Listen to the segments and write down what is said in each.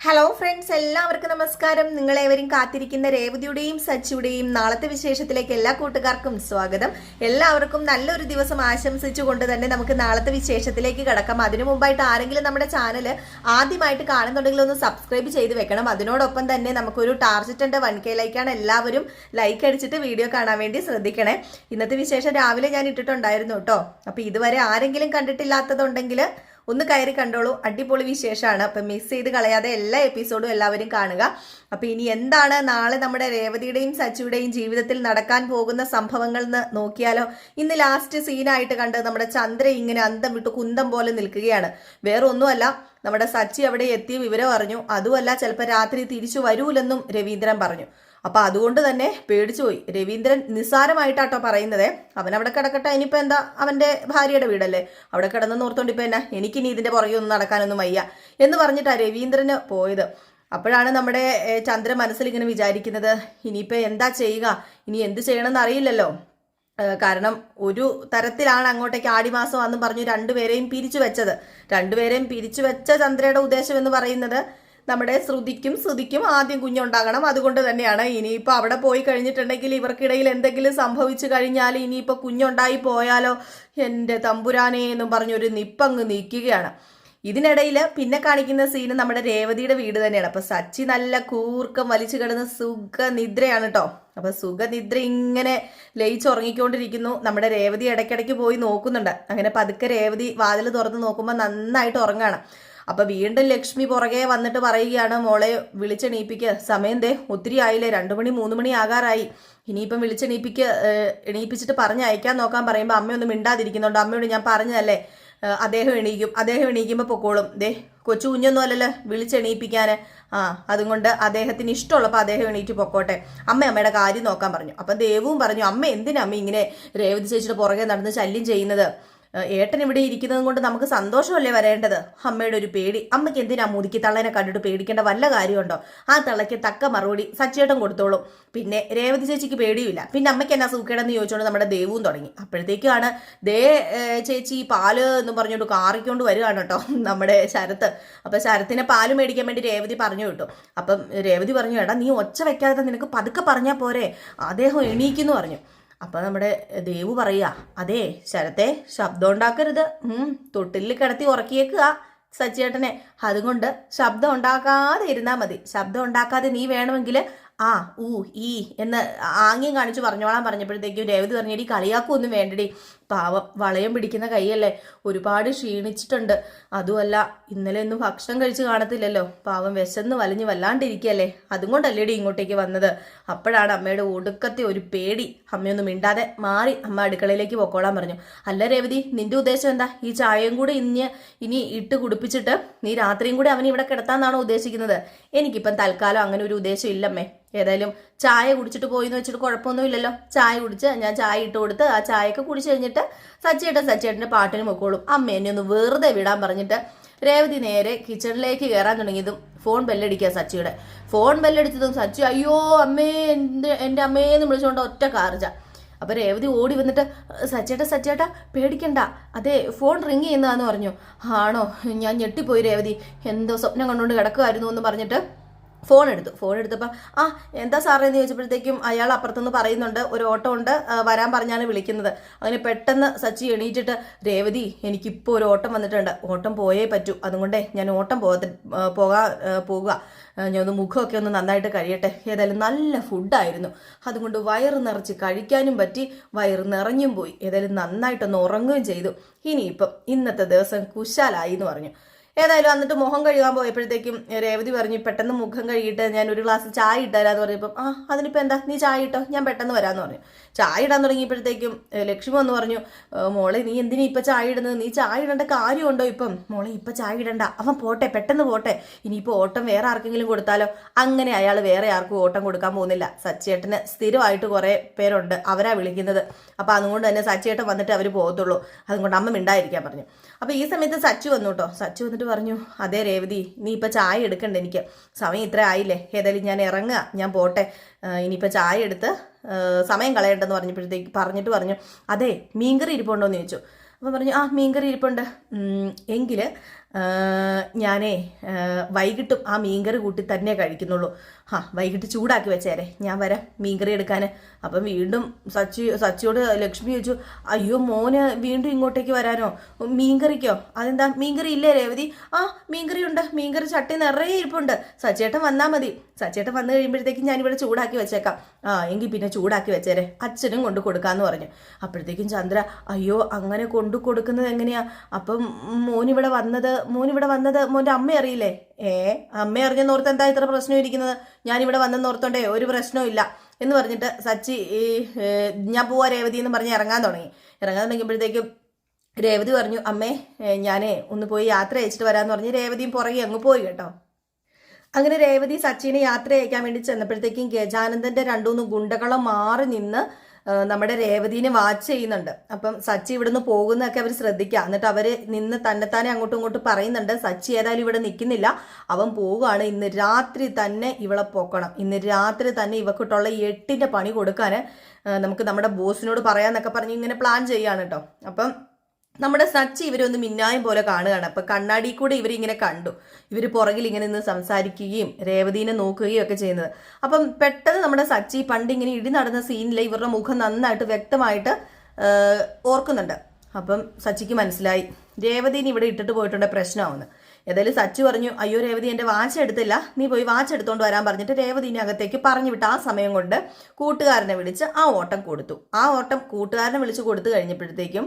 Hello friends എല്ലാവർക്കും നമസ്കാരം. നിങ്ങളേവരും കാത്തിരിക്കുന്ന രേവതിയുടെയും സച്ചിയുടെയും നാളത്തെ വിശേഷത്തിലേക്ക് എല്ലാ കൂട്ടുകാർക്കും സ്വാഗതം. എല്ലാവർക്കും നല്ലൊരു ദിവസം ആശംസിച്ചുകൊണ്ട് തന്നെ നമുക്ക് നാളത്തെ വിശേഷത്തിലേക്ക് കടക്കാം. അതിനു മുമ്പായിട്ട് ആരെങ്കിലും നമ്മുടെ ചാനൽ ആദ്യമായിട്ട് കാണുന്നുണ്ടെങ്കിൽ ഒന്ന് സബ്സ്ക്രൈബ് ചെയ്ത് വെക്കണം. അതിനോടൊപ്പം തന്നെ നമുക്കൊരു ടാർജറ്റ് ഉണ്ട്. വൺ കെ ലൈക്കാണ് എല്ലാവരും ലൈക്ക് അടിച്ചിട്ട് വീഡിയോ കാണാൻ വേണ്ടി ശ്രദ്ധിക്കണേ. ഇന്നത്തെ വിശേഷം രാവിലെ ഞാൻ ഇട്ടിട്ടുണ്ടായിരുന്നു കേട്ടോ. അപ്പോൾ ഇതുവരെ ആരെങ്കിലും കണ്ടിട്ടില്ലാത്തതുണ്ടെങ്കിൽ ഒന്ന് കയറി കണ്ടോളൂ. അടിപൊളി വിശേഷമാണ്. അപ്പം മിസ് ചെയ്ത് കളയാതെ എല്ലാ എപ്പിസോഡും എല്ലാവരും കാണുക. അപ്പം ഇനി എന്താണ് നാളെ നമ്മുടെ രേവതിയുടെയും സച്ചുവിടെയും ജീവിതത്തിൽ നടക്കാൻ പോകുന്ന സംഭവങ്ങൾ എന്ന് നോക്കിയാലോ? ഇന്ന് ലാസ്റ്റ് സീനായിട്ട് കണ്ടത് നമ്മുടെ ചന്ദ്ര ഇങ്ങനെ അന്തം വിട്ട് കുന്തം പോലെ നിൽക്കുകയാണ്. വേറൊന്നുമല്ല നമ്മുടെ സച്ചി അവിടെ എത്തിയ വിവരം അറിഞ്ഞു. അതുമല്ല ചിലപ്പോൾ രാത്രി തിരിച്ചു വരൂലെന്നും രവീന്ദ്രൻ പറഞ്ഞു. അപ്പൊ അതുകൊണ്ട് തന്നെ പേടിച്ചു പോയി. രവീന്ദ്രൻ നിസ്സാരമായിട്ടാട്ടോ പറയുന്നത്. അവൻ അവിടെ കിടക്കട്ടെ ഇനിയിപ്പോ എന്താ അവന്റെ ഭാര്യയുടെ വീടല്ലേ? അവിടെ കിടന്ന് ഓർത്തോണ്ട് ഇപ്പൊ എന്നാ? എനിക്കിനി ഇതിന്റെ പുറകെ ഒന്നും നടക്കാനൊന്നും വയ്യ എന്ന് പറഞ്ഞിട്ടാ രവീന്ദ്രന് പോയത്. അപ്പോഴാണ് നമ്മുടെ ചന്ദ്രൻ ചന്ദ്ര മനസ്സിൽ ഇങ്ങനെ വിചാരിക്കുന്നത് ഇനിയിപ്പോ എന്താ ചെയ്യുക? ഇനി എന്ത് ചെയ്യണമെന്ന് അറിയില്ലല്ലോ. കാരണം ഒരു തരത്തിലാണ് അങ്ങോട്ടേക്ക് ആടിമാസം അന്ന് പറഞ്ഞു രണ്ടുപേരെയും പിരിച്ചു വെച്ചത്. രണ്ടുപേരെയും പിരിച്ചു വെച്ച ചന്ദ്രയുടെ ഉദ്ദേശം എന്ന് പറയുന്നത് നമ്മുടെ ശ്രുതിക്കും ശ്രുതിക്കും ആദ്യം കുഞ്ഞുണ്ടാകണം. അതുകൊണ്ട് തന്നെയാണ് ഇനിയിപ്പോൾ അവിടെ പോയി കഴിഞ്ഞിട്ടുണ്ടെങ്കിൽ ഇവർക്കിടയിൽ എന്തെങ്കിലും സംഭവിച്ചു കഴിഞ്ഞാൽ ഇനിയിപ്പോൾ കുഞ്ഞുണ്ടായി പോയാലോ? എന്റെ തമ്പുരാനെ എന്നും പറഞ്ഞൊരു നിപ്പങ്ങ് നീക്കുകയാണ്. ഇതിനിടയിൽ പിന്നെ കാണിക്കുന്ന സീന് നമ്മുടെ രേവതിയുടെ വീട് തന്നെയാണ്. അപ്പൊ സച്ചി നല്ല കൂർക്കം വലിച്ചു കിടന്ന് സുഖനിദ്രയാണ് കേട്ടോ അപ്പൊ സുഖനിദ്ര ഇങ്ങനെ ലയിച്ചുറങ്ങിക്കൊണ്ടിരിക്കുന്നു. നമ്മുടെ രേവതി ഇടയ്ക്കിടയ്ക്ക് പോയി നോക്കുന്നുണ്ട്. അങ്ങനെ പതുക്കെ രേവതി വാതിൽ തുറന്ന് നോക്കുമ്പോൾ നന്നായിട്ട് ഉറങ്ങാണ്. അപ്പൊ വീണ്ടും ലക്ഷ്മി പുറകെ വന്നിട്ട് പറയുകയാണ് മോളെ വിളിച്ചെണീപ്പിക്ക്. സമയം ദേ ഒത്തിരി ആയില്ലേ രണ്ടു മണി മൂന്ന് മണി ആകാറായി. ഇനിയിപ്പം വിളിച്ചെണീപ്പിക്ക് എണീപ്പിച്ചിട്ട് പറഞ്ഞ് അയക്കാൻ നോക്കാൻ പറയുമ്പോൾ അമ്മയൊന്നും മിണ്ടാതിരിക്കുന്നുണ്ട്. അമ്മയോട് ഞാൻ പറഞ്ഞതല്ലേ അദ്ദേഹം എണീക്കും അദ്ദേഹം എണീക്കുമ്പോൾ പൊക്കോളും. ദേ കൊച്ചു കുഞ്ഞൊന്നും അല്ലല്ലോ വിളിച്ചെണീപ്പിക്കാൻ ആ അതുകൊണ്ട് അദ്ദേഹത്തിന് ഇഷ്ടമുള്ളപ്പോൾ അദ്ദേഹം എണീറ്റ് പൊക്കോട്ടെ. അമ്മ അമ്മയുടെ കാര്യം നോക്കാൻ പറഞ്ഞു. അപ്പം ദേവും പറഞ്ഞു അമ്മ എന്തിനാ അമ്മ ഇങ്ങനെ രേവതി ചേച്ചിയുടെ പുറകെ നടന്ന് ശല്യം ചെയ്യുന്നത്? ഏട്ടൻ ഇവിടെ ഇരിക്കുന്നത് കൊണ്ട് നമുക്ക് സന്തോഷമല്ലേ വരേണ്ടത്? അമ്മയുടെ ഒരു പേടി. അമ്മയ്ക്ക് എന്തിനാ മുതുക്കി തള്ളനെ കണ്ടിട്ട് പേടിക്കേണ്ട വല്ല കാര്യമുണ്ടോ? ആ തള്ളയ്ക്ക് തക്ക മറുപടി സച്ചേട്ടൻ കൊടുത്തോളും. പിന്നെ രേവതി ചേച്ചിക്ക് പേടിയില്ല പിന്നെ അമ്മയ്ക്ക് എന്നാ സൂക്കേടെന്ന് ചോദിച്ചുകൊണ്ട് നമ്മുടെ ദേവും തുടങ്ങി. അപ്പോഴത്തേക്കാണ് ദേ ചേച്ചി പാൽ എന്ന് പറഞ്ഞുകൊണ്ട് കാറിക്കൊണ്ട് വരികയാണ് കേട്ടോ നമ്മുടെ ശരത്ത്. അപ്പൊ ശരത്തിനെ പാൽ മേടിക്കാൻ വേണ്ടി രേവതി പറഞ്ഞു വിട്ടു. അപ്പം രേവതി പറഞ്ഞു എടാ നീ ഒച്ച വെക്കാതെ നിനക്ക് പതുക്കെ പറഞ്ഞാൽ പോരെ? അദ്ദേഹം എണീക്കുന്നു പറഞ്ഞു. അപ്പൊ നമ്മുടെ ദേവു പറയുക അതെ ശരത്തെ ശബ്ദം ഉണ്ടാക്കരുത് തൊട്ടിലിൽ കിടത്തി ഉറക്കിയേക്കുക സച്ചേട്ടനെ അതുകൊണ്ട് ശബ്ദം ഉണ്ടാക്കാതെ ഇരുന്നാൽ മതി. ശബ്ദം ഉണ്ടാക്കാതെ നീ വേണമെങ്കിൽ ആ ഊ ഈ എന്ന് ആംഗ്യം കാണിച്ച് പറഞ്ഞോളാൻ പറഞ്ഞപ്പോഴത്തേക്കും രേവതി പറഞ്ഞടി കളിയാക്കൊന്നും വേണ്ടടി. പാവം വളയം പിടിക്കുന്ന കൈയല്ലേ? ഒരുപാട് ക്ഷീണിച്ചിട്ടുണ്ട്. അതുമല്ല ഇന്നലെ ഒന്നും ഭക്ഷണം കഴിച്ച് കാണത്തില്ലല്ലോ. പാവം വിശന്ന് വലിഞ്ഞ് വല്ലാണ്ടിരിക്കല്ലേ അതും കൊണ്ടല്ലേടി ഇങ്ങോട്ടേക്ക് വന്നത്. അപ്പോഴാണ് അമ്മയുടെ ഒടുക്കത്തെ ഒരു പേടി. അമ്മയൊന്നും മിണ്ടാതെ മാറി അമ്മ അടുക്കളയിലേക്ക് പൊക്കോളാൻ പറഞ്ഞു. അല്ല രേവതി നിന്റെ ഉദ്ദേശം എന്താ? ഈ ചായയും കൂടെ ഇനി ഇനി ഇട്ട് കുടിപ്പിച്ചിട്ട് നീ രാത്രിയും കൂടെ അവൻ ഇവിടെ കിടത്താന്നാണോ ഉദ്ദേശിക്കുന്നത്? എനിക്കിപ്പം തൽക്കാലം അങ്ങനെ ഒരു ഉദ്ദേശം ഇല്ലമ്മേ. ഏതായാലും ചായ കുടിച്ചിട്ട് പോയി എന്ന് വെച്ചിട്ട് കുഴപ്പമൊന്നുമില്ലല്ലോ. ചായ കുടിച്ച് ഞാൻ ചായ ഇട്ട് കൊടുത്ത് ആ ചായയൊക്കെ കുടിച്ച് കഴിഞ്ഞിട്ട് സച്ചേട്ടൻ സച്ചേട്ടന്റെ പാട്ടിന് പൊക്കോളും. അമ്മ എന്നെ ഒന്ന് വെറുതെ വിടാൻ പറഞ്ഞിട്ട് രേവതി നേരെ കിച്ചണിലേക്ക് കയറാൻ തുടങ്ങിയതും ഫോൺ ബെല്ലടിക്കുക സച്ചിയുടെ. ഫോൺ ബെല്ലടിച്ചതും സച്ചി അയ്യോ അമ്മേ എന്റെ എന്റെ അമ്മേന്ന് വിളിച്ചുകൊണ്ട് ഒറ്റ കാർജ അപ്പൊ രേവതി ഓടി വന്നിട്ട് സച്ചേട്ടാ സച്ചേട്ടാ പേടിക്കണ്ട. അതെ ഫോൺ റിങ് ചെയ്യുന്നതാന്ന് പറഞ്ഞു. ആണോ? ഞാൻ ഞെട്ടിപ്പോയി രേവതി. എന്തോ സ്വപ്നം കണ്ടുകൊണ്ട് കിടക്കുമായിരുന്നു എന്ന് പറഞ്ഞിട്ട് ഫോൺ എടുത്തു ഫോൺ എടുത്തപ്പോൾ ആ എന്താ സാറേ? എന്ന് ചോദിച്ചപ്പോഴത്തേക്കും അയാൾ അപ്പുറത്തുനിന്ന് പറയുന്നുണ്ട് ഒരു ഓട്ടോ ഉണ്ട് വരാൻ പറഞ്ഞാണ് വിളിക്കുന്നത്. അങ്ങനെ പെട്ടെന്ന് സച്ചി എണീറ്റിട്ട് രേവതി എനിക്കിപ്പോൾ ഒരു ഓട്ടം വന്നിട്ടുണ്ട്. ഓട്ടം പോയേ പറ്റൂ. അതുകൊണ്ടേ ഞാൻ ഓട്ടം പോക പോകാ പോകുക ഒന്ന് മുഖമൊക്കെ ഒന്ന് നന്നായിട്ട് കഴിയട്ടെ ഏതായാലും നല്ല ഫുഡായിരുന്നു. അതുകൊണ്ട് വയറ് നിറച്ച് കഴിക്കാനും പറ്റി വയറ് നിറഞ്ഞും പോയി. ഏതായാലും നന്നായിട്ടൊന്ന് ഉറങ്ങുകയും ചെയ്തു. ഇനിയിപ്പം ഇന്നത്തെ ദിവസം കുശാലായി എന്ന് പറഞ്ഞു. ഏതായാലും എന്നിട്ട് മുഖം കഴുകാൻ പോയപ്പോഴത്തേക്കും രേവതി പറഞ്ഞു പെട്ടെന്ന് മുഖം കഴുകിയിട്ട് ഞാൻ ഒരു ഗ്ലാസ് ചായ ഇട്ടുതരാന്ന് പറഞ്ഞപ്പം ആ അതിനിപ്പോൾ എന്താ? നീ ചായ ഇട്ടോ? ഞാൻ പെട്ടെന്ന് വരാമെന്ന് പറഞ്ഞു. ചായ ഇടാൻ തുടങ്ങിയപ്പോഴത്തേക്കും ലക്ഷ്മി വന്ന് പറഞ്ഞു മോളെ നീ എന്തിനാ ഇപ്പം ചായ ഇടുന്നത്? നീ ചായ ഇടേണ്ട കാര്യമുണ്ടോ ഇപ്പം? മോളെ ഇപ്പം ചായ ഇടണ്ട. അവൻ പോട്ടെ പെട്ടെന്ന് പോട്ടെ. ഇനിയിപ്പോൾ ഓട്ടം വേറെ ആർക്കെങ്കിലും കൊടുത്താലോ? അങ്ങനെ അയാൾ വേറെ ആർക്കും ഓട്ടം കൊടുക്കാൻ പോകുന്നില്ല. സച്ചേട്ടന് സ്ഥിരമായിട്ട് കുറേ പേരുണ്ട് അവരാ വിളിക്കുന്നത്. അപ്പോൾ അതുകൊണ്ട് തന്നെ സച്ചേട്ടൻ വന്നിട്ട് അവർ പോകത്തുള്ളൂ. അതുകൊണ്ട് അമ്മ മിണ്ടായിരിക്കാൻ പറഞ്ഞു. അപ്പോൾ ഈ സമയത്ത് സച്ചു വന്നു കേട്ടോ സച്ചു വന്നിട്ട് പറഞ്ഞു അതേ രേവതി നീ ഇപ്പം ചായ എടുക്കണ്ട എനിക്ക്. സമയം ഇത്ര ആയില്ലേ. ഏതായാലും ഞാൻ ഇറങ്ങുക ഞാൻ പോട്ടെ. ഇനിയിപ്പോൾ ചായ എടുത്ത് സമയം കളയണ്ടെന്ന് പറഞ്ഞപ്പോഴത്തേക്ക് പറഞ്ഞിട്ട് പറഞ്ഞു അതെ മീൻകറി ഇരിപ്പുണ്ടോ എന്ന് ചോദിച്ചു. അപ്പോൾ പറഞ്ഞു ആ മീൻകറി ഇരിപ്പുണ്ട്. എങ്കിൽ ഞാനേ വൈകിട്ടും ആ മീൻകറി കൂട്ടി തന്നെ കഴിക്കുന്നുള്ളൂ. ആ വൈകിട്ട് ചൂടാക്കി വെച്ചേരെ. ഞാൻ വരാം മീൻകറി എടുക്കാൻ. അപ്പം വീണ്ടും സച്ചി സച്ചിയോട് ലക്ഷ്മി ചോദിച്ചു അയ്യോ മോന് വീണ്ടും ഇങ്ങോട്ടേക്ക് വരാനോ? മീൻകറിക്കോ? അതെന്താ മീൻകറി ഇല്ലേ രേവതി? ആ മീൻകറി ഉണ്ട് മീൻകറി ചട്ടി നിറയെ ഇരിപ്പുണ്ട്. സച്ചേട്ടൻ വന്നാൽ മതി. സച്ചേട്ടൻ വന്നു കഴിയുമ്പോഴത്തേക്കും ഞാനിവിടെ ചൂടാക്കി വെച്ചേക്കാം. ആ എങ്കിൽ പിന്നെ ചൂടാക്കി വെച്ചേരെ. അച്ഛനും കൊണ്ട് കൊടുക്കാമെന്ന് പറഞ്ഞു. അപ്പോഴത്തേക്കും ചന്ദ്ര അയ്യോ അങ്ങനെ കൊണ്ടു കൊടുക്കുന്നത് എങ്ങനെയാ? അപ്പം മോനിവിടെ വന്നത് മോനിവിടെ വന്നത് മോന്റെ അമ്മ അറിയില്ലേ? ഏ അമ്മ അറിഞ്ഞെന്നോർത്ത് എന്താ ഇത്ര പ്രശ്നം ഇരിക്കുന്നത്? ഞാനിവിടെ വന്നെന്നോർത്തോണ്ടേ ഒരു പ്രശ്നവും ഇല്ല. എന്ന് പറഞ്ഞിട്ട് സച്ചി ഈ ഞാൻ പോവാ രേവതി എന്ന് പറഞ്ഞ് ഇറങ്ങാൻ തുടങ്ങി. ഇറങ്ങാൻ തുടങ്ങിയപ്പോഴത്തേക്കും രേവതി പറഞ്ഞു അമ്മേ ഞാനേ ഒന്ന് പോയി യാത്ര അയച്ചിട്ട് വരാമെന്ന് പറഞ്ഞ് രേവതിയും പുറകെ അങ്ങ് പോയി കേട്ടോ. അങ്ങനെ രേവതി സച്ചിനെ യാത്ര അയക്കാൻ വേണ്ടി ചെന്നപ്പോഴത്തേക്കും ഗജാനന്ദന്റെ രണ്ടുമൂന്ന് ഗുണ്ടകളും മാറി നിന്ന് നമ്മുടെ രേവതിനെ വാച്ച് ചെയ്യുന്നുണ്ട്. അപ്പം സച്ചി ഇവിടുന്ന് പോകുന്നതൊക്കെ അവർ ശ്രദ്ധിക്കുക എന്നിട്ട് അവർ നിന്ന് തന്നെത്താനെ അങ്ങോട്ടും ഇങ്ങോട്ടും പറയുന്നുണ്ട് സച്ചി ഏതായാലും ഇവിടെ നിൽക്കുന്നില്ല അവൻ പോവുകയാണ്. ഇന്ന് രാത്രി തന്നെ ഇവളെ പോക്കണം. ഇന്ന് രാത്രി തന്നെ ഇവക്കിട്ടുള്ള എട്ടിന്റെ പണി കൊടുക്കാൻ നമുക്ക് നമ്മുടെ ബോസിനോട് പറയാന്നൊക്കെ പറഞ്ഞ് ഇങ്ങനെ പ്ലാൻ ചെയ്യാണ് കേട്ടോ അപ്പം നമ്മുടെ സച്ചി ഇവരൊന്ന് മിന്നായം പോലെ കാണുകയാണ്. അപ്പൊ കണ്ണാടി കൂടെ ഇവരിങ്ങനെ കണ്ടു. ഇവർ പുറകിൽ ഇങ്ങനെ നിന്ന് സംസാരിക്കുകയും രേവതീനെ നോക്കുകയും ഒക്കെ ചെയ്യുന്നത്. അപ്പം പെട്ടെന്ന് നമ്മുടെ സച്ചി പണ്ട് ഇങ്ങനെ ഇടി നടന്ന സീനിലെ ഇവരുടെ മുഖം നന്നായിട്ട് വ്യക്തമായിട്ട് ഓർക്കുന്നുണ്ട്. അപ്പം സച്ചിക്ക് മനസ്സിലായി. രേവതീനെ ഇവിടെ ഇട്ടിട്ട് പോയിട്ടുണ്ട് പ്രശ്നമാവുന്നു. ഏതായാലും സച്ചി പറഞ്ഞു അയ്യോ രേവതി എന്റെ വാച്ച് എടുത്തില്ല. നീ പോയി വാച്ച് എടുത്തോണ്ട് വരാൻ പറഞ്ഞിട്ട് രേവതീനെ അകത്തേക്ക് പറഞ്ഞു വിട്ട് ആ സമയം കൊണ്ട് കൂട്ടുകാരനെ വിളിച്ച് ആ ഓട്ടം കൊടുത്തു. ആ ഓട്ടം കൂട്ടുകാരനെ വിളിച്ച് കൊടുത്തു കഴിഞ്ഞപ്പോഴത്തേക്കും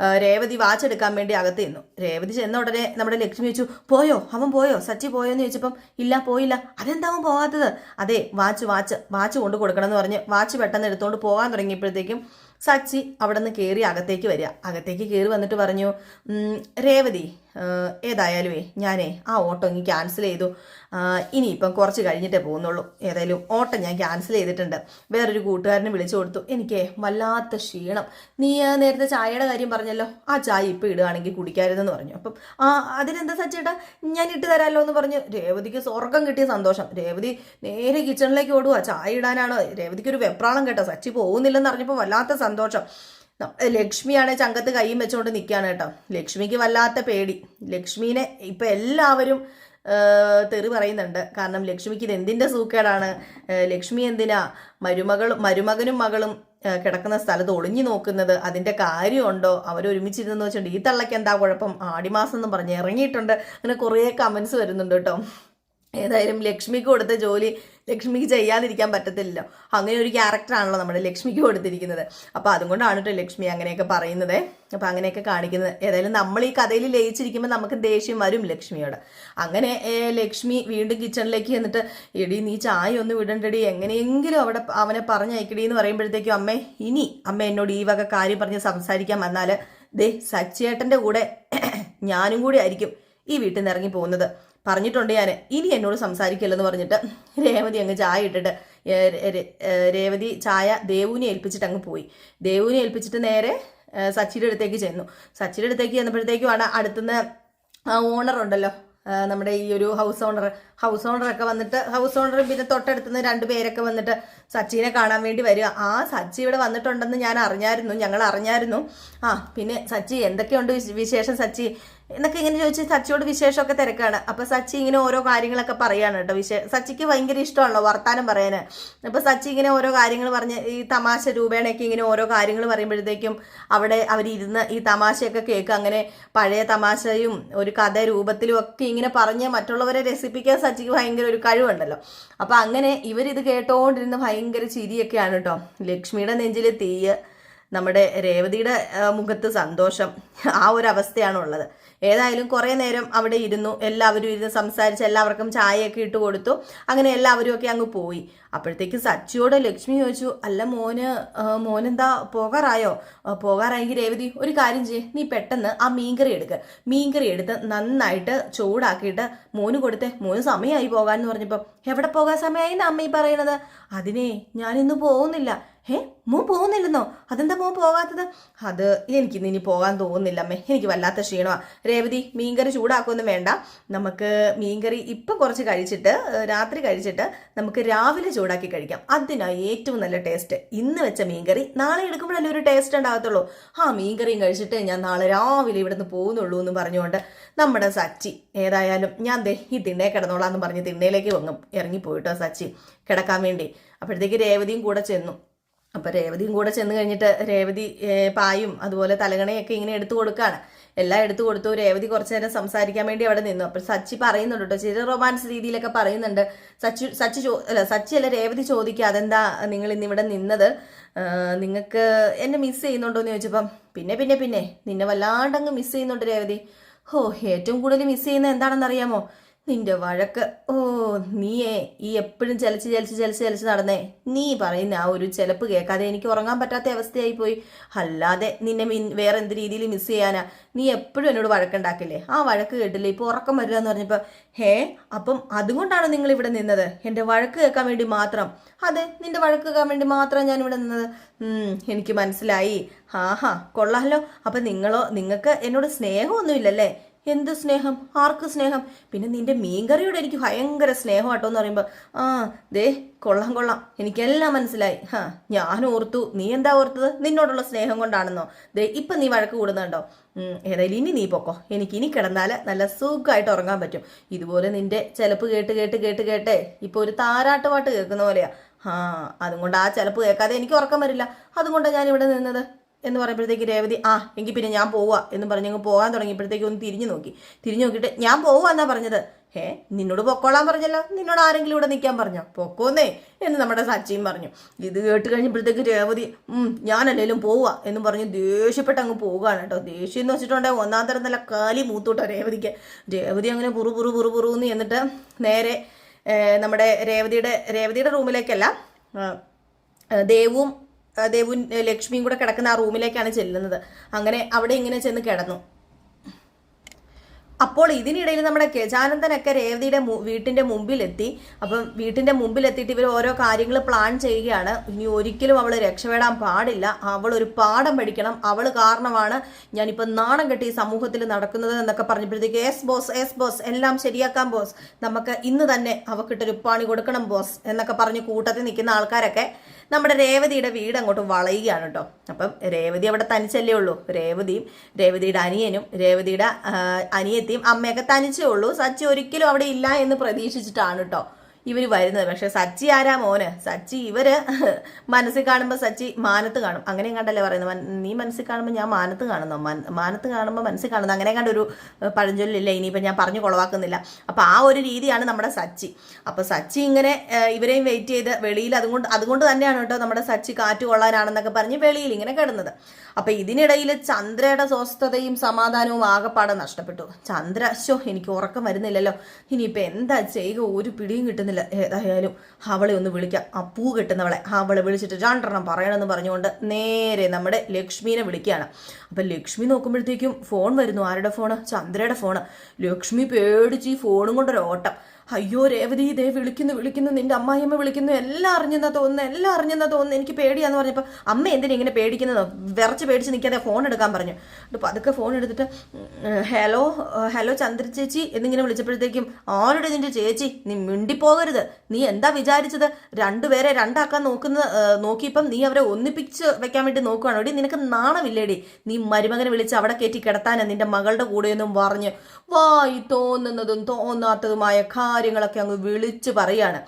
രേവതി വാച്ച് എടുക്കാൻ വേണ്ടി അകത്ത് നിന്നു രേവതി ചെന്ന ഉടനെ നമ്മുടെ ലക്ഷ്മി ചോദിച്ചു പോയോ? അവൻ പോയോ? സച്ചി പോയോ? എന്ന് ചോദിച്ചപ്പം ഇല്ല പോയില്ല. അതെന്താ അവൻ പോകാത്തത് അതെ വാച്ച് വാച്ച്. വാച്ച് കൊണ്ട് കൊടുക്കണം എന്ന് പറഞ്ഞ് വാച്ച് പെട്ടെന്ന് എടുത്തുകൊണ്ട് പോകാൻ തുടങ്ങിയപ്പോഴത്തേക്കും സച്ചി അവിടെ നിന്ന് കയറി അകത്തേക്ക് വരിക. അകത്തേക്ക് കയറി വന്നിട്ട് പറഞ്ഞു രേവതി ഏതായാലുമേ ഞാനേ ആ ഓട്ടോ ഇങ്ങ് ക്യാൻസൽ ചെയ്തു. ഇനിയിപ്പം കുറച്ച് കഴിഞ്ഞിട്ടേ പോകുന്നുള്ളൂ. ഏതായാലും ഓട്ടോ ഞാൻ ക്യാൻസൽ ചെയ്തിട്ടുണ്ട്. വേറൊരു കൂട്ടുകാരനെ വിളിച്ചു കൊടുത്തു. എനിക്ക് വല്ലാത്ത ക്ഷീണം. നീ നേരത്തെ ചായയുടെ കാര്യം പറഞ്ഞല്ലോ? ആ ചായ ഇപ്പം ഇടുകയാണെങ്കിൽ കുടിക്കാരുതെന്ന് പറഞ്ഞു. അപ്പം ആ അതിനെന്താ സച്ചേട്ടാ? ഞാൻ ഇട്ട് തരാമല്ലോ എന്ന് പറഞ്ഞു. രേവതിക്ക് സ്വർഗം കിട്ടിയ സന്തോഷം. രേവതി നേരെ കിച്ചണിലേക്ക് ഓടുക ചായ ഇടാനാണോ. രേവതിക്ക് ഒരു വെപ്രാളം കേട്ടോ. സച്ചി പോകുന്നില്ലെന്ന് അറിഞ്ഞപ്പോൾ വല്ലാത്ത സന്തോഷം. ലക്ഷ്മിയാണെ ചങ്കത്ത് കൈയും വെച്ചുകൊണ്ട് നിൽക്കുകയാണ് കേട്ടോ. ലക്ഷ്മിക്ക് വല്ലാത്ത പേടി. ലക്ഷ്മീനെ ഇപ്പം എല്ലാവരും തെറി പറയുന്നുണ്ട്. കാരണം ലക്ഷ്മിക്ക് ഇത് എന്തിന്റെ സൂക്കേടാണ്? ലക്ഷ്മി എന്തിനാ മരുമകൾ മരുമകനും മകളും കിടക്കുന്ന സ്ഥലത്ത് ഒളിഞ്ഞു നോക്കുന്നത്? അതിന്റെ കാര്യമുണ്ടോ? അവർ ഒരുമിച്ചിരുന്നെന്ന് വെച്ചിട്ടുണ്ട് ഈ തള്ളയ്ക്ക് എന്താ കുഴപ്പം? ആടിമാസം എന്ന് പറഞ്ഞ് ഇറങ്ങിയിട്ടുണ്ട്. അങ്ങനെ കുറേ കമൻസ് വരുന്നുണ്ട് കേട്ടോ. ഏതായാലും ലക്ഷ്മിക്ക് കൊടുത്ത ജോലി ലക്ഷ്മിക്ക് ചെയ്യാതിരിക്കാൻ പറ്റത്തില്ലല്ലോ. അങ്ങനെ ഒരു ക്യാരക്ടറാണല്ലോ നമ്മുടെ ലക്ഷ്മിക്ക് കൊടുത്തിരിക്കുന്നത്. അപ്പോൾ അതുകൊണ്ടാണ് കേട്ടോ ലക്ഷ്മി അങ്ങനെയൊക്കെ പറയുന്നത്. അപ്പോൾ അങ്ങനെയൊക്കെ കാണിക്കുന്നത്. ഏതായാലും നമ്മൾ ഈ കഥയിൽ ലയിച്ചിരിക്കുമ്പോൾ നമുക്ക് ദേഷ്യം വരും ലക്ഷ്മിയോട്. അങ്ങനെ ലക്ഷ്മി വീണ്ടും കിച്ചണിലേക്ക് എന്നിട്ട് എടി നീ ചായ ഒന്ന് വിടണ്ടടി. എങ്ങനെയെങ്കിലും അവിടെ അവനെ പറഞ്ഞയക്കടി എന്ന് പറയുമ്പോഴത്തേക്കും അമ്മേ ഇനി അമ്മ എന്നോട് ഈ വക കാര്യം പറഞ്ഞ് സംസാരിക്കാൻ വന്നാൽ ദേ സച്ചേട്ടന്റെ കൂടെ ഞാനും കൂടി ആയിരിക്കും ഈ വീട്ടിൽ നിന്ന് ഇറങ്ങി പോകുന്നത്. പറഞ്ഞിട്ടുണ്ട് ഞാൻ ഇനി എന്നോട് സംസാരിക്കില്ലെന്ന് പറഞ്ഞിട്ട് രേവതി അങ്ങ് ചായ ഇട്ടിട്ട് രേവതി ചായ ദേവുവിനെ ഏൽപ്പിച്ചിട്ട് അങ്ങ് പോയി. ദേവുവിനെ ഏൽപ്പിച്ചിട്ട് നേരെ സച്ചിയുടെ അടുത്തേക്ക് ചെന്നു. സച്ചിയുടെ അടുത്തേക്ക് ചെന്നപ്പോഴത്തേക്കുമാണ് അടുത്തുനിന്ന് ഓണർ ഉണ്ടല്ലോ നമ്മുടെ ഈ ഒരു ഹൗസ് ഓണർ ഹൗസ് ഓണറൊക്കെ വന്നിട്ട് ഹൗസ് ഓണർ പിന്നെ തൊട്ടടുത്തുനിന്ന് രണ്ട് പേരൊക്കെ വന്നിട്ട് സച്ചിനെ കാണാൻ വേണ്ടി വരിക. ആ സച്ചി ഇവിടെ വന്നിട്ടുണ്ടെന്ന് ഞാൻ അറിഞ്ഞായിരുന്നു ഞങ്ങൾ അറിഞ്ഞായിരുന്നു. ആ പിന്നെ സച്ചി എന്തൊക്കെയുണ്ട് വിശ- വിശേഷം സച്ചി? എന്നൊക്കെ ഇങ്ങനെ ചോദിച്ച് സച്ചിയോട് വിശേഷമൊക്കെ തിരക്കാണ്. അപ്പൊ സച്ചി ഇങ്ങനെ ഓരോ കാര്യങ്ങളൊക്കെ പറയാണ് കേട്ടോ. വിശേ സച്ചിക്ക് ഭയങ്കര ഇഷ്ടമാണല്ലോ വർത്താനം പറയാന്. അപ്പൊ സച്ചി ഇങ്ങനെ ഓരോ കാര്യങ്ങൾ പറഞ്ഞ് ഈ തമാശ രൂപേണയൊക്കെ ഇങ്ങനെ ഓരോ കാര്യങ്ങൾ പറയുമ്പോഴത്തേക്കും അവിടെ അവരിരുന്ന് ഈ തമാശയൊക്കെ കേൾക്കുക. അങ്ങനെ പഴയ തമാശയും ഒരു കഥ രൂപത്തിലും ഒക്കെ ഇങ്ങനെ പറഞ്ഞ് മറ്റുള്ളവരെ രസിപ്പിക്കാൻ സച്ചിക്ക് ഭയങ്കര ഒരു കഴിവുണ്ടല്ലോ. അപ്പൊ അങ്ങനെ ഇവരിത് കേട്ടോണ്ടിരുന്ന് ഭയങ്കര ചിരിയൊക്കെയാണ് കേട്ടോ. ലക്ഷ്മിയുടെ നെഞ്ചിലെ തീയ് നമ്മുടെ രേവതിയുടെ മുഖത്ത് സന്തോഷം ആ ഒരു അവസ്ഥയാണ് ഉള്ളത് ഏതായാലും കുറേ നേരം അവിടെ ഇരുന്നു. എല്ലാവരും ഇരുന്ന് സംസാരിച്ച് എല്ലാവർക്കും ചായയൊക്കെ ഇട്ട് കൊടുത്തു. അങ്ങനെ എല്ലാവരും ഒക്കെ അങ്ങ് പോയി. അപ്പോഴത്തേക്ക് സച്ചിയോട് ലക്ഷ്മി ചോദിച്ചു അല്ല മോന് മോനെന്താ പോകാറായോ? പോകാറായെങ്കിൽ രേവതി ഒരു കാര്യം ചെയ്യ്. നീ പെട്ടെന്ന് ആ മീൻകറി എടുക്ക്. മീൻകറി എടുത്ത് നന്നായിട്ട് ചൂടാക്കിയിട്ട് മോന് കൊടുത്തേ. മോന് സമയമായി പോകാൻ എന്ന് പറഞ്ഞപ്പോൾ എവിടെ പോകാൻ സമയമായി അമ്മ ഈ പറയണത്? അതിനെ ഞാനിന്ന് പോകുന്നില്ല. ഏ മോ പോകുന്നില്ലെന്നോ? അതെന്താ മോ പോകാത്തത്? അത് എനിക്ക് ഇനി പോകാൻ തോന്നുന്നില്ല അമ്മേ. എനിക്ക് വല്ലാത്ത ക്ഷീണമാണ് രേവതി മീൻകറി ചൂടാക്കൊന്നും വേണ്ട. നമുക്ക് മീൻകറി ഇപ്പം കുറച്ച് കഴിച്ചിട്ട് രാത്രി കഴിച്ചിട്ട് നമുക്ക് രാവിലെ ചൂടാക്കി കഴിക്കാം. അതിനാ ഏറ്റവും നല്ല ടേസ്റ്റ് ഇന്ന് വെച്ച മീൻകറി നാളെ എടുക്കുമ്പോഴല്ലേ ഒരു ടേസ്റ്റ് ഉണ്ടാകത്തുള്ളൂ. ആ മീൻകറിയും കഴിച്ചിട്ട് ഞാൻ നാളെ രാവിലെ ഇവിടുന്ന് പോകുന്നുള്ളൂ എന്ന് പറഞ്ഞുകൊണ്ട് നമ്മുടെ സച്ചി ഏതായാലും ഞാൻ ദേ ഈ തിണ്ണേ കിടന്നോളാം എന്ന് പറഞ്ഞ് തിണ്ണയിലേക്ക് ഇറങ്ങിപ്പോയിട്ടോ സച്ചി കിടക്കാൻ വേണ്ടി. അപ്പോഴത്തേക്ക് രേവതിയും കൂടെ ചെന്നു. അപ്പോൾ രേവതിയും കൂടെ ചെന്ന് കഴിഞ്ഞിട്ട് രേവതി പായും അതുപോലെ തലകണയൊക്കെ ഇങ്ങനെ എടുത്തു കൊടുക്കുകയാണ് എല്ലാം എടുത്തു കൊടുത്തു രേവതി കുറച്ചു നേരം സംസാരിക്കാൻ വേണ്ടി അവിടെ നിന്നു. അപ്പോൾ സച്ചി പറയുന്നുണ്ട് കേട്ടോ ചെറിയ റൊമാൻസ് രീതിയിലൊക്കെ പറയുന്നുണ്ട്. സച്ചി സച്ചി ചോ അല്ല സച്ചി അല്ല രേവതി ചോദിക്കുക അതെന്താ നിങ്ങൾ ഇന്നിവിടെ നിന്നത്? നിങ്ങൾക്ക് എന്നെ മിസ് ചെയ്യുന്നുണ്ടോ? എന്ന് ചോദിച്ചപ്പം പിന്നെ പിന്നെ പിന്നെ നിന്നെ വല്ലാണ്ടങ്ങ് മിസ് ചെയ്യുന്നുണ്ട് രേവതി. ഓ ഏറ്റവും കൂടുതൽ മിസ് ചെയ്യുന്നത് എന്താണെന്ന് അറിയാമോ നിന്റെ വഴക്ക്. ഓ നീയേ ഈ എപ്പോഴും ചലിച്ച് ചലിച്ച് ചലിച്ച് ചലിച്ച് നടന്നേ. നീ പറയുന്ന ആ ഒരു ചിലപ്പ് കേൾക്കാതെ എനിക്ക് ഉറങ്ങാൻ പറ്റാത്ത അവസ്ഥയായി പോയി. അല്ലാതെ നിന്നെ മിൻ- വേറെ എന്ത് രീതിയിൽ മിസ് ചെയ്യാനാ? നീ എപ്പോഴും എന്നോട് വഴക്കുണ്ടാക്കില്ലേ? ആ വഴക്ക് കേട്ടില്ലേ? ഇപ്പോൾ ഉറക്കം വരില്ല എന്ന് പറഞ്ഞപ്പോൾ ഹേ അപ്പം അതുകൊണ്ടാണ് നിങ്ങൾ ഇവിടെ നിന്നത്? എന്റെ വഴക്ക് കേൾക്കാൻ വേണ്ടി മാത്രം? അതെ നിന്റെ വഴക്ക് കേൾക്കാൻ വേണ്ടി മാത്രം ഞാൻ ഇവിടെ നിന്നത്. എനിക്ക് മനസ്സിലായി. ആഹാ കൊള്ളാമല്ലോ അപ്പം നിങ്ങളോ നിങ്ങൾക്ക് എന്നോട് സ്നേഹമൊന്നുമില്ലല്ലേ? എന്ത് സ്നേഹം? ആർക്ക് സ്നേഹം? പിന്നെ നിന്റെ മീൻകറിയോട് എനിക്ക് ഭയങ്കര സ്നേഹം കേട്ടോ എന്ന് പറയുമ്പോൾ ആ ദേ കൊള്ളാം കൊള്ളാം. എനിക്കെല്ലാം മനസ്സിലായി. ഹാ ഞാൻ ഓർത്തു. നീ എന്താ ഓർത്തത്? നിന്നോടുള്ള സ്നേഹം കൊണ്ടാണെന്നോ? ദേ ഇപ്പം നീ വഴക്ക് കൂടുന്നുണ്ടോ? ഏതായാലും ഇനി നീ പൊക്കോ. എനിക്ക് ഇനി കിടന്നാൽ നല്ല സുഖമായിട്ട് ഉറങ്ങാൻ പറ്റും. ഇതുപോലെ നിന്റെ ചിലപ്പ് കേട്ട് കേട്ട് കേട്ട് കേട്ടേ. ഇപ്പോൾ ഒരു താരാട്ട് പാട്ട് കേൾക്കുന്ന പോലെയാ. ആ അതുകൊണ്ട് ആ ചിലപ്പ് കേൾക്കാതെ എനിക്ക് ഉറക്കം വരില്ല. അതുകൊണ്ടാണ് ഞാൻ ഇവിടെ നിന്നത്. എന്ന് പറയുമ്പോഴത്തേക്ക് രേവതി ആ എങ്കിൽ പിന്നെ ഞാൻ പോവാ എന്ന് പറഞ്ഞ് അങ്ങ് പോകാൻ തുടങ്ങിയപ്പോഴത്തേക്ക് ഒന്ന് തിരിഞ്ഞു നോക്കി. തിരിഞ്ഞു നോക്കിയിട്ട് ഞാൻ പോവാ എന്നാ പറഞ്ഞത്? ഏ നിന്നോട് പൊക്കോളാൻ പറഞ്ഞല്ലോ. നിന്നോട് ആരെങ്കിലും ഇവിടെ നിൽക്കാൻ പറഞ്ഞോ? പൊക്കോന്നേ എന്ന് നമ്മുടെ സച്ചിയും പറഞ്ഞു. ഇത് കേട്ട് കഴിഞ്ഞപ്പോഴത്തേക്ക് രേവതി ഞാനല്ലേലും പോവാ എന്ന് പറഞ്ഞ് ദേഷ്യപ്പെട്ട് അങ്ങ് പോവുകയാണ് കേട്ടോ. ദേഷ്യം എന്ന് വെച്ചിട്ടുണ്ടെങ്കിൽ ഒന്നാം തരം നല്ല കാലി മൂത്തൂട്ടോ രേവതിക്ക്. രേവതി അങ്ങനെ പുറു പുറു പുറു പുറു എന്ന് എന്നിട്ട് നേരെ നമ്മുടെ രേവതിയുടെ രേവതിയുടെ റൂമിലേക്കല്ല ദേവും ദേവും ലക്ഷ്മിയും കൂടെ കിടക്കുന്ന ആ റൂമിലേക്കാണ് ചെല്ലുന്നത്. അങ്ങനെ അവിടെ ഇങ്ങനെ ചെന്ന് കിടന്നു. അപ്പോൾ ഇതിനിടയിൽ നമ്മുടെ ഗജാനന്ദനൊക്കെ രേവതിയുടെ വീട്ടിന്റെ മുമ്പിലെത്തി. അപ്പം വീട്ടിന്റെ മുമ്പിലെത്തിയിട്ട് ഇവർ ഓരോ കാര്യങ്ങൾ പ്ലാൻ ചെയ്യുകയാണ്. ഇനി ഒരിക്കലും അവൾ രക്ഷപ്പെടാൻ പാടില്ല. അവൾ ഒരു പാഠം പഠിക്കണം. അവൾ കാരണമാണ് ഞാനിപ്പോൾ നാണം കെട്ടി സമൂഹത്തിൽ നടക്കുന്നത് എന്നൊക്കെ പറഞ്ഞപ്പോഴത്തേക്ക് എസ് ബോസ് എസ് ബോസ് എല്ലാം ശരിയാക്കാം ബോസ് നമുക്ക് ഇന്ന് തന്നെ അവക്കിട്ടൊരു പണി കൊടുക്കണം ബോസ് എന്നൊക്കെ പറഞ്ഞ് കൂട്ടത്തിൽ നിൽക്കുന്ന ആൾക്കാരൊക്കെ നമ്മുടെ രേവതിയുടെ വീട് അങ്ങോട്ട് വളയുകയാണ് കേട്ടോ. അപ്പം രേവതി അവിടെ തനിച്ചല്ലേ ഉള്ളൂ. രേവതിയും രേവതിയുടെ അനിയനും രേവതിയുടെ അനിയത്തിയും അമ്മയൊക്കെ തനിച്ചേ ഉള്ളൂ. സച്ചി ഒരിക്കലും അവിടെ ഇല്ല എന്ന് പ്രതീക്ഷിച്ചിട്ടാണ് കേട്ടോ. ഇവർ വരുന്നത്. പക്ഷെ സച്ചി ആരാ മോന്? സച്ചി ഇവർ മനസ്സിൽ കാണുമ്പോൾ സച്ചി മാനത്ത് കാണും. അങ്ങനെ കണ്ടല്ലേ പറയുന്നത്? നീ മനസ്സിൽ കാണുമ്പോൾ ഞാൻ മാനത്ത് കാണുന്നു? മാനത്ത് കാണുമ്പോൾ മനസ്സിൽ കാണുന്നു? അങ്ങനെ കണ്ടൊരു പഴഞ്ചൊല്ലില്ല? ഇനിയിപ്പോൾ ഞാൻ പറഞ്ഞു കൊളവാക്കുന്നില്ല. അപ്പോൾ ആ ഒരു രീതിയാണ് നമ്മുടെ സച്ചി. അപ്പോൾ സച്ചി ഇങ്ങനെ ഇവരെയും വെയിറ്റ് ചെയ്ത് വെളിയിൽ അതുകൊണ്ട് അതുകൊണ്ട് തന്നെയാണ് കേട്ടോ നമ്മുടെ സച്ചി കാറ്റ് കൊള്ളാനാണെന്നൊക്കെ പറഞ്ഞ് വെളിയിൽ ഇങ്ങനെ കിടന്നത്. അപ്പോൾ ഇതിനിടയിൽ ചന്ദ്രയുടെ സ്വസ്ഥതയും സമാധാനവും ആകെപ്പാടെ നഷ്ടപ്പെട്ടു. ചന്ദ്രശോ എനിക്ക് ഉറക്കം വരുന്നില്ലല്ലോ. ഇനിയിപ്പോൾ എന്താ ചെയ്യുക? ഒരു പിടിയും കിട്ടുന്നില്ല. ഏതായാലും അവളെ ഒന്ന് വിളിക്കാം. ആ പൂ കിട്ടുന്നവളെ അവളെ വിളിച്ചിട്ട് രണ്ടെണ്ണം പറയണമെന്ന് പറഞ്ഞുകൊണ്ട് നേരെ നമ്മുടെ ലക്ഷ്മീനെ വിളിക്കുകയാണ്. അപ്പം ലക്ഷ്മി നോക്കുമ്പോഴത്തേക്കും ഫോൺ വരുന്നു. ആരുടെ ഫോണ് ചന്ദ്രയുടെ ഫോണ് ലക്ഷ്മി പേടിച്ച് ഈ ഫോണും കൊണ്ടൊരു ഓട്ടം. അയ്യോ രേവതി ഇതേ വിളിക്കുന്നു വിളിക്കുന്നു നിന്റെ അമ്മായിയമ്മ വിളിക്കുന്നു എല്ലാം അറിഞ്ഞെന്നാ തോന്നുന്നു എല്ലാം അറിഞ്ഞെന്നാ തോന്നുന്നു. എനിക്ക് പേടിയാന്ന് പറഞ്ഞപ്പോൾ അമ്മ എന്തിനാ ഇങ്ങനെ പേടിക്കുന്നത്? വിറച്ച് പേടിച്ച് നിൽക്കാതെ ഫോൺ എടുക്കാൻ പറഞ്ഞു. അപ്പോൾ അതൊക്കെ ഫോൺ എടുത്തിട്ട് ഹലോ ഹലോ ചന്ദ്ര ചേച്ചി എന്നിങ്ങനെ വിളിച്ചപ്പോഴത്തേക്കും ആരുടെ നിന്റെ ചേച്ചി? നീ മിണ്ടിപ്പോകരുത്. നീ എന്താ വിചാരിച്ചത്? രണ്ടുപേരെ രണ്ടാക്കാൻ നോക്കുന്ന നോക്കിയപ്പം നീ അവരെ ഒന്നിപ്പിച്ച് വെക്കാൻ വേണ്ടി നോക്കുവാണോ? എടി നിനക്ക് നാണമില്ലേടി? നീ മരുമകനെ വിളിച്ച് അവിടെ കയറ്റി കിടത്താനാ നിന്റെ മകളുടെ കൂടെയൊന്നും പറഞ്ഞ് വായി തോന്നുന്നതും തോന്നാത്തതുമായ കാര്യങ്ങളൊക്കെ അങ്ങ് വിളിച്ചു പറയാണ്.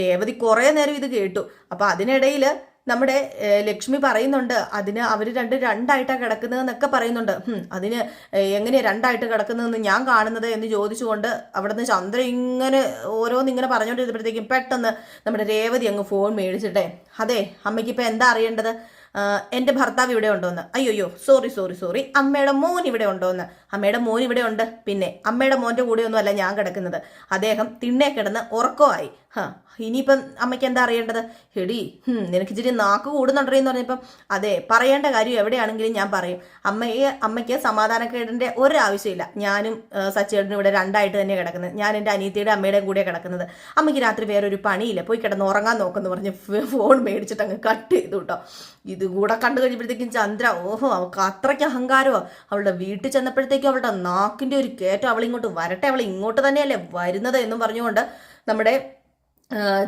രേവതി കുറേ നേരം ഇത് കേട്ടു. അപ്പൊ അതിനിടയിൽ നമ്മുടെ ലക്ഷ്മി പറയുന്നുണ്ട് അതിന് അവർ രണ്ട് രണ്ടായിട്ടാണ് കിടക്കുന്നതെന്നൊക്കെ പറയുന്നുണ്ട്. അതിന് എങ്ങനെയാണ് രണ്ടായിട്ട് കിടക്കുന്നതെന്ന് ഞാൻ കാണുന്നത് എന്ന് ചോദിച്ചുകൊണ്ട് അവിടുന്ന് ചന്ദ്ര ഇങ്ങനെ ഓരോന്നിങ്ങനെ പറഞ്ഞുകൊണ്ടിരുന്നപ്പോഴത്തേക്കും പെട്ടെന്ന് നമ്മുടെ രേവതി അങ്ങ് ഫോൺ മേടിച്ചിട്ടെ അതെ അമ്മയ്ക്ക് ഇപ്പം എന്താ അറിയേണ്ടത്? എന്റെ ഭർത്താവ് ഇവിടെ ഉണ്ടോന്ന്? അയ്യോയ്യോ സോറി സോറി സോറി അമ്മയുടെ മോൻ ഇവിടെ ഉണ്ടോന്ന്? അമ്മയുടെ മോൻ ഇവിടെ ഉണ്ട്. പിന്നെ അമ്മയുടെ മോന്റെ കൂടെ ഒന്നും അല്ല ഞാൻ കിടക്കുന്നത്. അദ്ദേഹം തിണ്ണേ കിടന്ന് ഉറക്കമായി ഹാ ഇനിയിപ്പം അമ്മയ്ക്ക് എന്താ അറിയേണ്ടത്? എടി നിനക്ക് ഇച്ചിരി നാക്ക് കൂടുന്നുണ്ടോ എന്ന് പറഞ്ഞപ്പം അതെ പറയേണ്ട കാര്യം എവിടെയാണെങ്കിലും ഞാൻ പറയും. അമ്മയെ അമ്മയ്ക്ക് സമാധാനക്കേടിന്റെ ഒരാവശ്യമില്ല. ഞാനും സച്ചേട്ടനും ഇവിടെ രണ്ടായിട്ട് തന്നെ കിടക്കുന്നത്. ഞാൻ എന്റെ അനിയത്തിയുടെ അമ്മയുടെയും കൂടെ കിടക്കുന്നത്. അമ്മയ്ക്ക് രാത്രി വേറൊരു പണിയില്ല. പോയി കിടന്ന് ഉറങ്ങാൻ നോക്കുന്നു പറഞ്ഞ് ഫോൺ മേടിച്ചിട്ട് അങ്ങ് കട്ട് ചെയ്തു കേട്ടോ. ഇത് കൂടെ കണ്ടു കഴിഞ്ഞപ്പോഴത്തേക്കും ചന്ദ്ര ഓഹോ അവൾക്ക് അത്രയ്ക്ക് അഹങ്കാരമോ. അവളുടെ വീട്ടിൽ ചെന്നപ്പോഴത്തേക്കും അവളുടെ നാക്കിന്റെ ഒരു കയറ്റം അവളിങ്ങോട്ട് വരട്ടെ. അവൾ ഇങ്ങോട്ട് തന്നെയല്ലേ വരുന്നത് എന്നും പറഞ്ഞുകൊണ്ട് നമ്മുടെ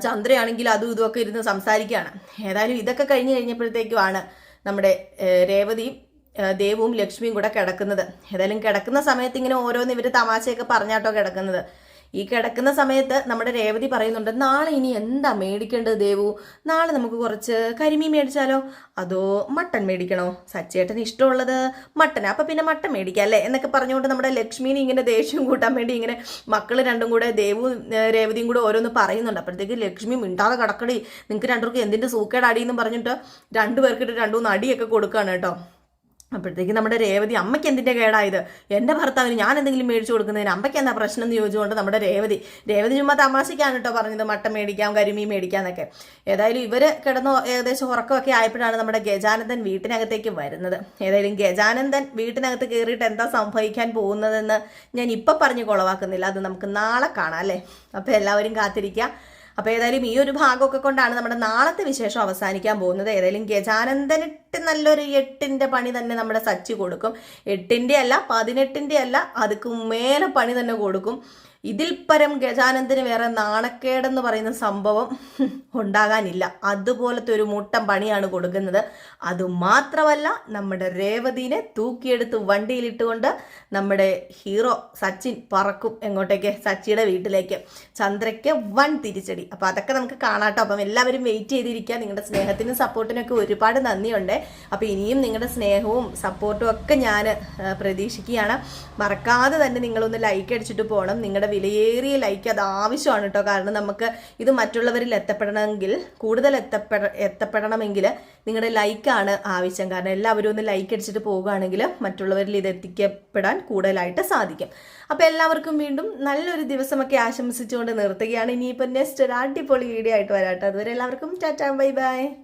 ചന്ദ്രയാണെങ്കിൽ അതും ഇതുമൊക്കെ ഇരുന്ന് സംസാരിക്കുകയാണ്. ഏതായാലും ഇതൊക്കെ കഴിഞ്ഞ് കഴിഞ്ഞപ്പോഴത്തേക്കുമാണ് നമ്മുടെ രേവതിയും ദേവും ലക്ഷ്മിയും കൂടെ കിടക്കുന്നത്. ഏതായാലും കിടക്കുന്ന സമയത്ത് ഇങ്ങനെ ഓരോന്ന് ഇവർ തമാശയൊക്കെ പറഞ്ഞാട്ടോ കിടക്കുന്നത്. ഈ കിടക്കുന്ന സമയത്ത് നമ്മുടെ രേവതി പറയുന്നുണ്ട് നാളെ ഇനി എന്താ മേടിക്കേണ്ടത് ദേവു? നാളെ നമുക്ക് കുറച്ച് കരിമീൻ മേടിച്ചാലോ? അതോ മട്ടൻ മേടിക്കണോ? സച്ചേട്ടന് ഇഷ്ടമുള്ളത് മട്ടൻ അപ്പം പിന്നെ മട്ടൻ മേടിക്കാം അല്ലേ? എന്നൊക്കെ പറഞ്ഞുകൊണ്ട് നമ്മുടെ ലക്ഷ്മീനെ ഇങ്ങനെ ദേഷ്യം കൂട്ടാൻ വേണ്ടി ഇങ്ങനെ മക്കൾ രണ്ടും കൂടെ ദേവു രേവതിയും കൂടെ ഓരോന്ന് പറയുന്നുണ്ട്. അപ്പോഴത്തേക്ക് ലക്ഷ്മി മിണ്ടാതെ കടക്കടി നിങ്ങൾക്ക് രണ്ടുപേർക്കും എന്തിന്റെ സൂക്കേടാടി? എന്ന് പറഞ്ഞിട്ട് രണ്ടുപേർക്കിട്ട് രണ്ടു മൂന്ന് അടിയൊക്കെ കൊടുക്കുകയാണ് കേട്ടോ. അപ്പോഴത്തേക്ക് നമ്മുടെ രേവതി അമ്മയ്ക്ക് എന്തിന്റെ കേടായത്? എന്റെ ഭർത്താവിന് ഞാൻ എന്തെങ്കിലും മേടിച്ചു കൊടുക്കുന്നതിന് അമ്മയ്ക്ക് എന്താ പ്രശ്നം എന്ന് ചോദിച്ചുകൊണ്ട് നമ്മുടെ രേവതി രേവതി ചുമ്മാ തമാശയ്ക്കാണ് കേട്ടോ പറഞ്ഞത് മട്ട മേടിക്കാം കരിമീൻ മേടിക്കാം എന്നൊക്കെ ഏതായാലും ഇവർ കിടന്ന് ഏകദേശം ഉറക്കമൊക്കെ ആയപ്പോഴാണ് നമ്മുടെ ഗജാനന്ദൻ വീട്ടിനകത്തേക്ക് വരുന്നത്. ഏതായാലും ഗജാനന്ദൻ വീട്ടിനകത്ത് കയറിയിട്ട് എന്താ സംഭവിക്കാൻ പോകുന്നതെന്ന് ഞാൻ ഇപ്പം പറഞ്ഞ് കുളവാക്കുന്നില്ല. അത് നമുക്ക് നാളെ കാണാം അല്ലേ? അപ്പോൾ എല്ലാവരും കാത്തിരിക്കുക. അപ്പോൾ ഏതായാലും ഈ ഒരു ഭാഗമൊക്കെ കൊണ്ടാണ് നമ്മുടെ നാളത്തെ വിശേഷം അവസാനിക്കാൻ പോകുന്നത്. ഏതായാലും ഗജാനന്ദനിട്ട് നല്ലൊരു എട്ടിന്റെ പണി തന്നെ നമ്മുടെ സച്ചി കൊടുക്കും. എട്ടിന്റെ അല്ല പതിനെട്ടിന്റെ അല്ല അതുക്ക് മേലെ പണി തന്നെ കൊടുക്കും. ഇതിൽ പരം ഗജാനന്ദന് വേറെ നാണക്കേടെന്ന് പറയുന്ന സംഭവം ഉണ്ടാകാനില്ല. അതുപോലത്തെ ഒരു മുട്ടം പണിയാണ് കൊടുക്കുന്നത്. അതുമാത്രമല്ല നമ്മുടെ രേവതിനെ തൂക്കിയെടുത്ത് വണ്ടിയിലിട്ടുകൊണ്ട് നമ്മുടെ ഹീറോ സച്ചിൻ പറക്കും എങ്ങോട്ടേക്ക്? സച്ചിയുടെ വീട്ടിലേക്ക്. ചന്ദ്രയ്ക്ക് വൺ തിരിച്ചടി. അപ്പോൾ അതൊക്കെ നമുക്ക് കാണാട്ടോ. അപ്പം എല്ലാവരും വെയിറ്റ് ചെയ്തിരിക്കുക. നിങ്ങളുടെ സ്നേഹത്തിനും സപ്പോർട്ടിനും ഒക്കെ ഒരുപാട് നന്ദിയുണ്ട്. അപ്പോൾ ഇനിയും നിങ്ങളുടെ സ്നേഹവും സപ്പോർട്ടും ഒക്കെ ഞാൻ പ്രതീക്ഷിക്കുകയാണ്. മറക്കാതെ തന്നെ നിങ്ങളൊന്ന് ലൈക്ക് അടിച്ചിട്ട് പോകണം നിങ്ങളുടെ വിലയേറിയ ലൈക്ക് അത് ആവശ്യമാണ് കേട്ടോ. കാരണം നമുക്ക് ഇത് മറ്റുള്ളവരിൽ എത്തപ്പെടണമെങ്കിൽ കൂടുതൽ എത്തപ്പെട എത്തപ്പെടണമെങ്കിൽ നിങ്ങളുടെ ലൈക്കാണ് ആവശ്യം. കാരണം എല്ലാവരും ഒന്ന് ലൈക്ക് അടിച്ചിട്ട് പോവുകയാണെങ്കിൽ മറ്റുള്ളവരിൽ ഇത് എത്തിക്കപ്പെടാൻ കൂടുതലായിട്ട് സാധിക്കും. അപ്പോൾ എല്ലാവർക്കും വീണ്ടും നല്ലൊരു ദിവസമൊക്കെ ആശംസിച്ചുകൊണ്ട് നിർത്തുകയാണ്. ഇനിയിപ്പോൾ നെക്സ്റ്റ് ഒരു അടിപൊളി വീഡിയോ ആയിട്ട് വരാട്ടോ അതുവരെ എല്ലാവർക്കും ടാറ്റാ ബൈ ബൈ.